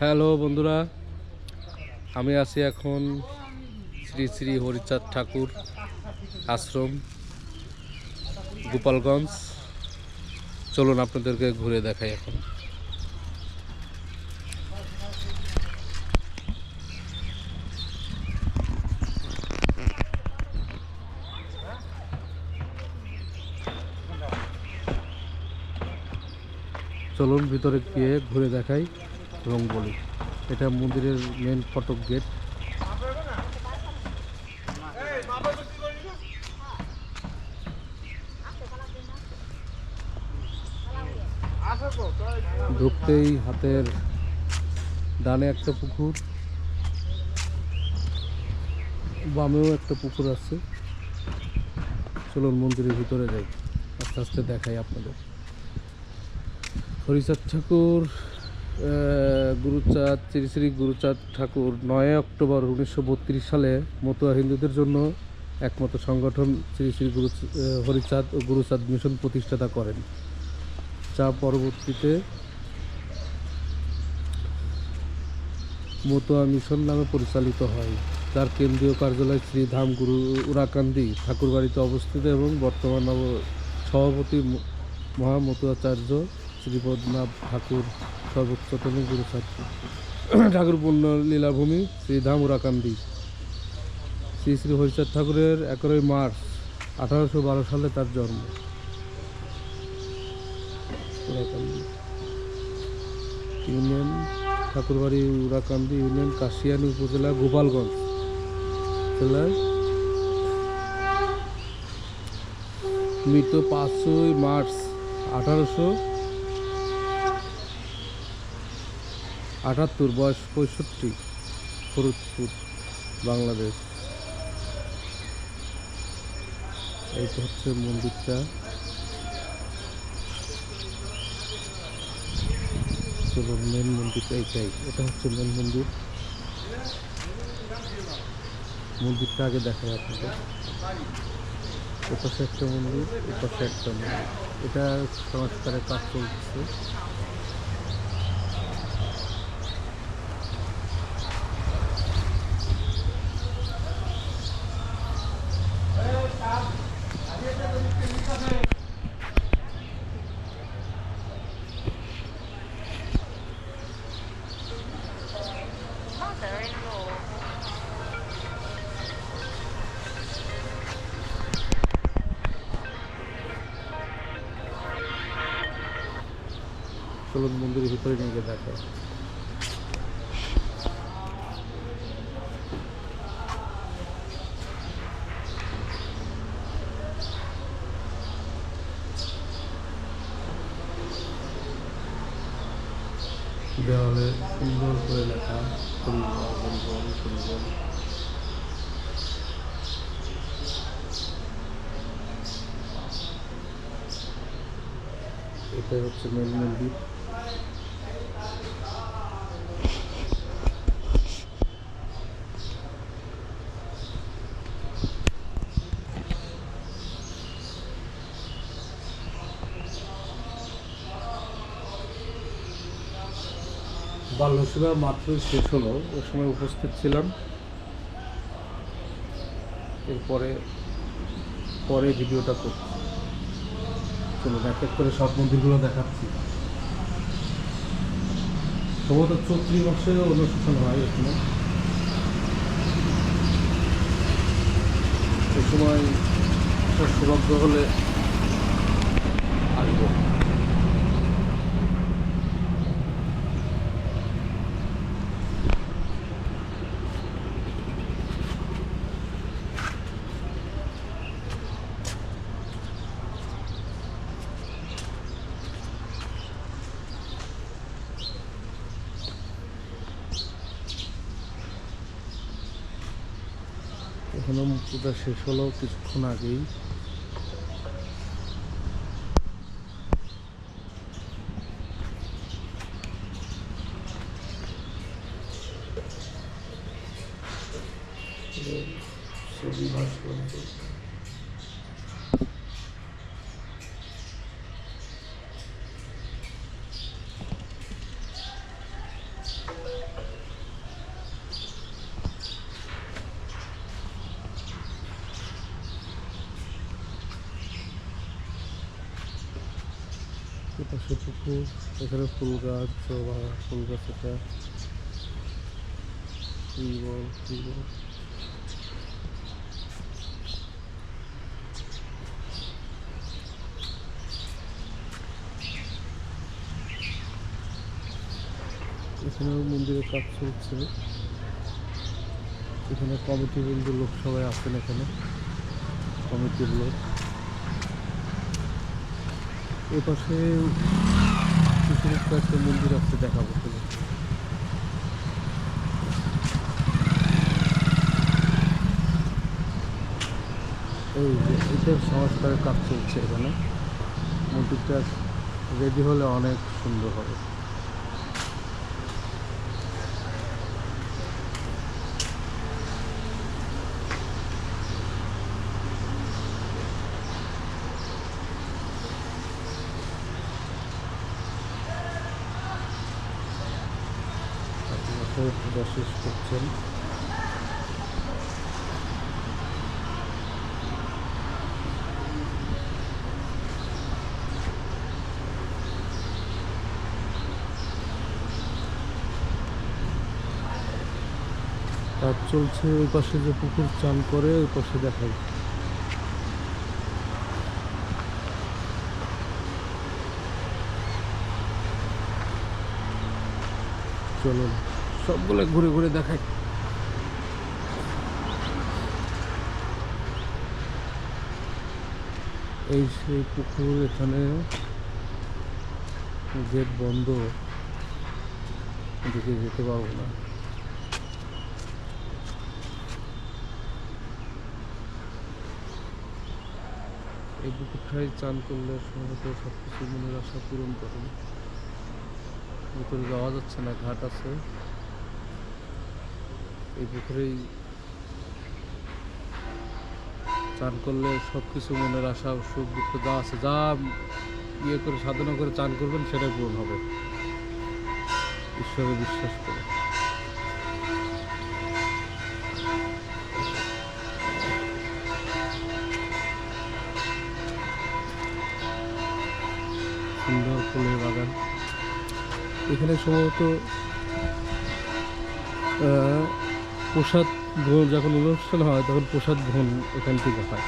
Hello বন্ধুরা, আমি আছি এখন শ্রী শ্রী হরিচাঁদ ঠাকুর আশ্রম, গোপালগঞ্জ। চলুন আপনাদেরকে ঘুরে দেখাই এখন। চলুন ভিতরে গিয়ে ঘুরে দেখাই। বলি, এটা মন্দিরের মেন ফটক গেট ঢুকতেই হাতের ডানে একটা পুকুর, বামেও একটা পুকুর আছে। চলুন মন্দিরের ভিতরে যাই, আস্তে আস্তে দেখাই আপনাদের। হরিচাঁদ ঠাকুর গুরুচাঁদ, শ্রী শ্রী গুরুচাঁদ ঠাকুর নয় অক্টোবর উনিশশো বত্রিশ সালে মতুয়া হিন্দুদের জন্য একমাত্র সংগঠন শ্রী শ্রী গুরু হরিচাঁদ ও গুরুচাঁদ মিশন প্রতিষ্ঠাতা করেন। যা পরবর্তীতে মতুয়া মিশন নামে পরিচালিত হয়। যার কেন্দ্রীয় কার্যালয় শ্রীধাম গুরু উরাকান্দি ঠাকুরবাড়িতে অবস্থিত এবং বর্তমান সভাপতি মহামতুয়াচার্য শ্রীপদনাথ ঠাকুর সর্বোচ্চতম গুরুচাঁদ ঠাকুর পূর্ণ লীলাভূমি শ্রীধাম উরাকান্দি শ্রী শ্রী হরিচাঁদ ঠাকুরের এগারোই মার্চ আঠারোশো বারো সালে তার জন্ম। ইউনিয়ন ঠাকুরবাড়ি উরাকান্দি ইউনিয়ন কাশিয়ানী উপজেলা গোপালগঞ্জ জেলার মৃত পাঁচই মার্চ আঠারোশো আটাত্তর বয়স পঁয়ষট্টি ফরিদপুর বাংলাদেশ। এইটা হচ্ছে মন্দিরটা। চলো মেন মন্দিরটা এইটাই। এটা হচ্ছে মেন মন্দির। মন্দিরটা আগে দেখাই আপনাদের। এপাশে একটা মন্দির, এপাশে একটা মন্দির। এটা সংস্কারের কাজ চলছে। চলুন মন্দিরের ভিতরে নিয়ে গিয়ে দেখায় দেওয়ালে সুন্দর করে লেখা হরিবল হরিবল এটাই হচ্ছে মেন মন্দির। বাল্যসেবা মাত্রই শেষ হলো। ওই সময় উপস্থিত ছিলাম। এরপরে, পরে ভিডিওটা করছি। চলুন, এক এক করে সব মন্দিরগুলো দেখাচ্ছি। সম্ভবত চৌত্রিশ মাসে অনুশোচন হয় এখানে। এই সময় সৌভাগ্য হলে আসব। এখনও পূজা শেষ হলো কিছুক্ষণ আগেই। ছবি ভাস্কর্য পাশে পুকুর এখানে ফুল গাছ, জবা, ফুল গাছ এটা। এখানেও মন্দিরের কাজ চলছে। এখানে কমিটি বন্ধু লোক সবাই আছেন এখানে। কমিটির লোক। এ পাশে কিছু একটা মন্দির আছে দেখাবো শুধু এই এটার সংস্কারের কাজ চলছে এখানে। মন্দিরটা রেডি হলে অনেক সুন্দর হবে। শেষ করছেন। কাজ চলছে ওই পাশে যে পুকুর চান করে ওই পাশে দেখাই। চলুন। সবগুলো ঘুরে ঘুরে দেখাই। এই সেই পুকুর এখানে গেট বন্ধ। এদিকে যেতে পারব না। এই পুকুরটাই চান করলে সম্ভবত সব কিছু মনের আশা পূরণ করেন। ভিতরে যাওয়া যাচ্ছে না, ঘাট আছে। এই পুকুরেই চান করলে সব কিছু মনের আশা, সুখ, দুঃখ যা আছে, যা ইয়ে করে, সাধনা করে চান করবেন, সেটাই পূরণ হবে। ঈশ্বরে বিশ্বাস করে। সুন্দর ফুলের বাগান। এখানে সম্ভবত প্রসাদ গ্রহণ যখন অনুষ্ঠান হয়, তখন প্রসাদ গ্রহণ এখান থেকে হয়।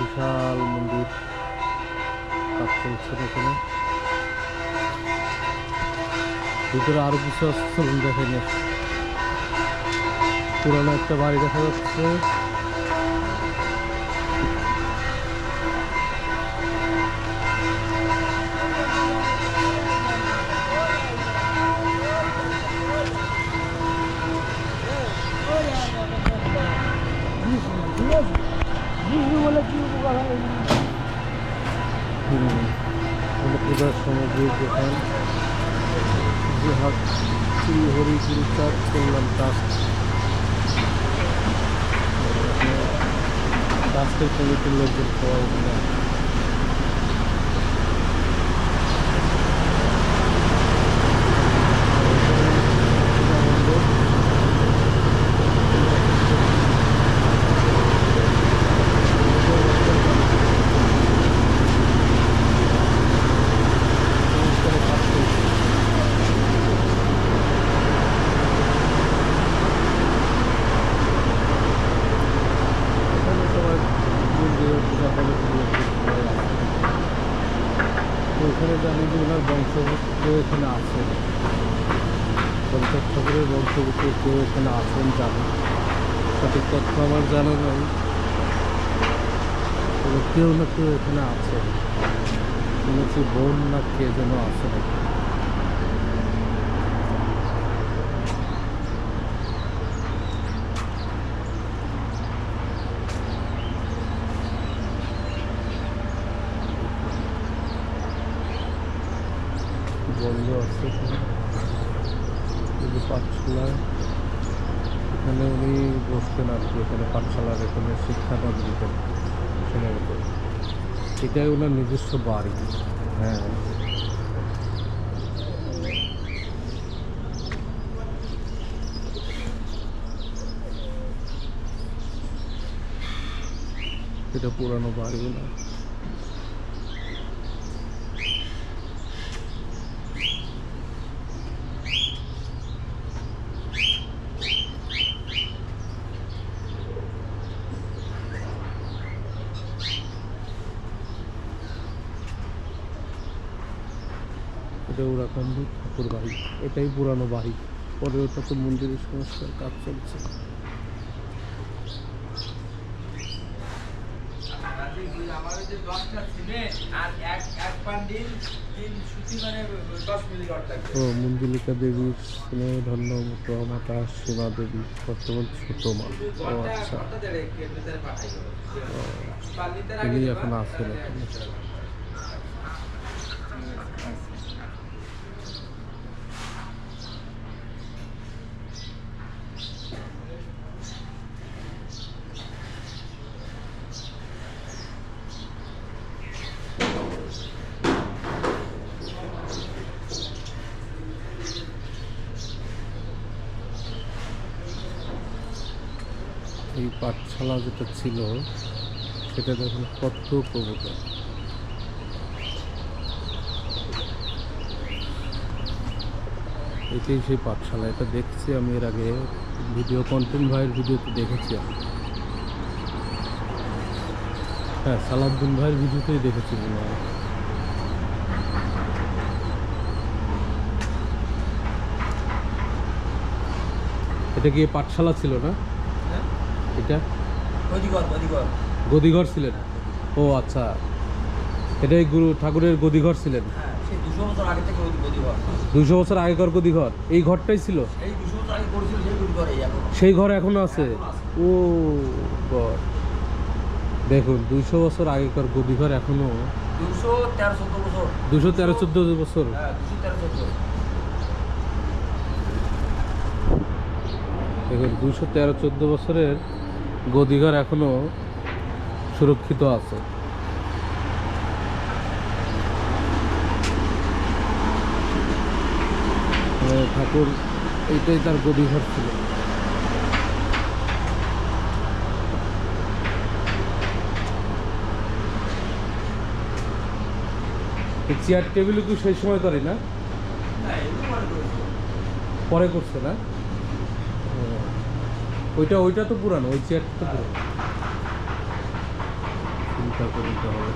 বিশাল মন্দির এখানে। ভিতরে আরও কিছু চলুন দেখেন পুরানো একটা বাড়ি দেখা যাচ্ছে। সামগ্রীর দোকান জিহাদ শ্রী হরি গুরুচার করলাম ট্রাস্ট ট্রাস্টের কমিটির লোকজন এখানে আছে। অনুষ্ঠানে কাজ চলছে। এখানে সবাই মন্দিরে পূজা কমিটির লোকজন সবাই আছে। তো এখানে জানি যে ওনার বংশভূত কেউ এখানে আছেন পঞ্চায়েত ঠাকুরের বংশভূত কেউ এখানে আছেন জানি সঠিক তথ্য আমার জানা নাই। কেউ না কেউ এখানে আছেন মনে হচ্ছে বোন না কে যেন আছে। নাকি বন্ধ আছে এখানে পাঠশালার এখানে শিক্ষাদান দিতেন সম্ভবত এটাই ওনার নিজস্ব বাড়ি। হ্যাঁ। এটা পুরানো বাড়ি না। এটা উড়াকান্দি ঠাকুর বাড়ি। এটাই পুরানো বাড়ি। পরে ওটা তো মন্দিরের সংস্কার কাজ চলছে। ও মঞ্জুলিকা দেবীর স্নেহ ধন্য মাতা সীমা দেবী বর্তমান ছোট মা। ও আচ্ছা। তিনি এখন আছেন এখানে। এই পাঠশালা যেটা ছিল সেটা দেখুন কত প্রবতা এটাই সেই পাঠশালা এটা দেখছি আমি এর আগে ভিডিও কন্টেন্ট ভাইয়ের ভিডিওতে দেখেছি আমি। হ্যাঁ সালাউদ্দিন ভাইয়ের ভিডিওতেই দেখেছি মনে হয়। এটা কি পাঠশালা ছিল না? হ্যাঁ? এটা? গদিঘর ছিলেন? ও আচ্ছা। এটাই গুরু ঠাকুরের গদিঘর ছিলেন? হ্যাঁ দুশো বছর আগেকার গদিঘর? এই ঘরটাই ছিল? দুশো সেই ঘর এখনও আছে? Oh god. দেখুন দুইশো বছর আগেকার গদিঘর এখনও। দুশো তেরো চোদ্দ বছর। দুশো হ্যাঁ দুশো দেখুন দুশো তেরো চোদ্দ বছরের গদিঘর এখনও সুরক্ষিত আছে। ঠাকুর এইটাই তার গদিঘর ছিল। চেয়ার টেবিলও কি সেই সময় করে না? পরে করছে না? ওইটা ওইটা তো পুরানো, ওই চেয়ারটা তো পুরানো। চিন্তা করতে হবে।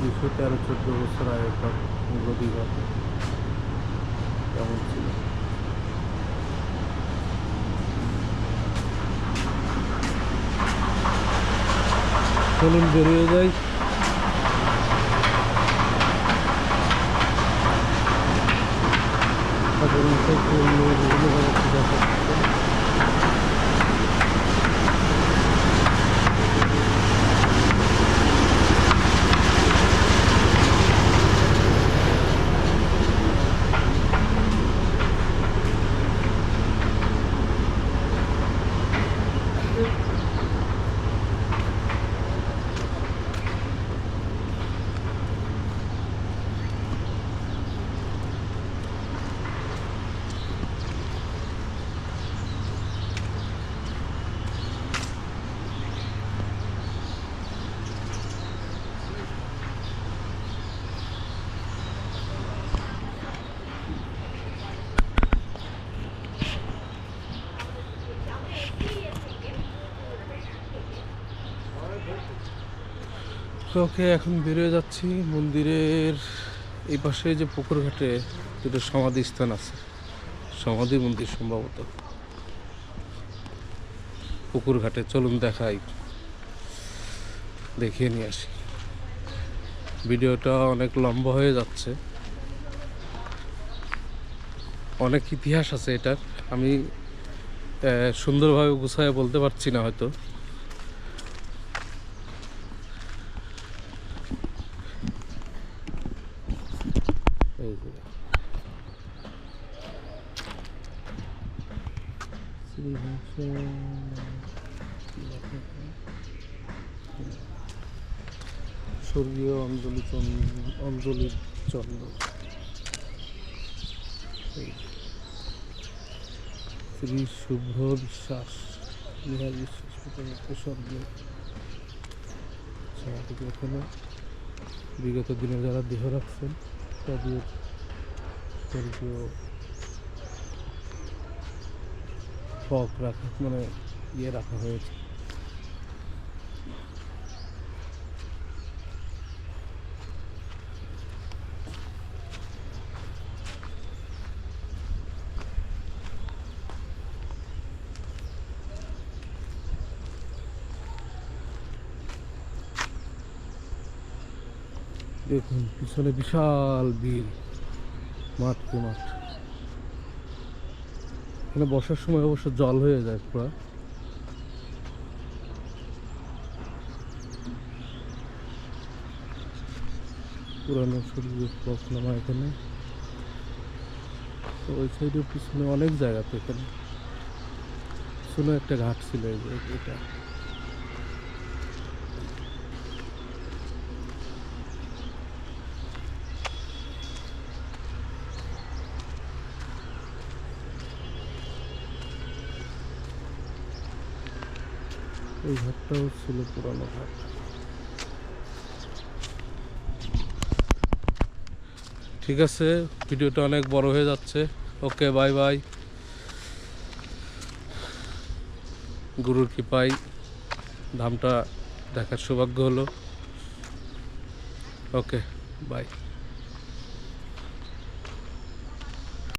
দুশো তেরো, চোদ্দ বছর আগেকার গদিঘর কেমন ছিল? চলুন বেরিয়ে যাই। ঠাকুর মশাই ফুল নিয়ে ওকে এখন বেরিয়ে যাচ্ছি। মন্দিরের এই পাশে যে পুকুর ঘাটে দুটো সমাধি স্থান আছে। সমাধি মন্দির সম্ভবত। পুকুর ঘাটে চলুন দেখাই। দেখিয়ে নিয়ে আসি। ভিডিওটা অনেক লম্বা হয়ে যাচ্ছে। অনেক ইতিহাস আছে এটার। আমি সুন্দরভাবে গুছায় বলতে পারছি না হয়তো এই যে স্বর্গীয় অঞ্জলি চন্দ্র অঞ্জলি চন্দ্র শ্রী শুভ্র বিশ্বাস বিহার বিশ্বাস এটা হচ্ছে এখানে। বিগত দিনে যারা দেহ রাখছেন, তাদের স্বর্গীয় ফক রাখা মানে ইয়ে রাখা হয়েছে। দেখুন পিছনে বিশাল বিল মাঠ কে মাঠ। এখানে বসার সময় অবশ্য জল হয়ে যায় পুরো। পুরানো শরীরের নামা এখানে। তো ওই সাইডের পিছনে অনেক জায়গা তো এখানে। শুনে একটা ঘাট ছিল এটা। এই ঘাটটাও ছিল পুরানো ঘাট ঠিক আছে, ভিডিওটা অনেক বড় হয়ে যাচ্ছে। Okay, bye bye. গুরুর কৃপায় ধামটা দেখার সৌভাগ্য হলো। Okay, bye.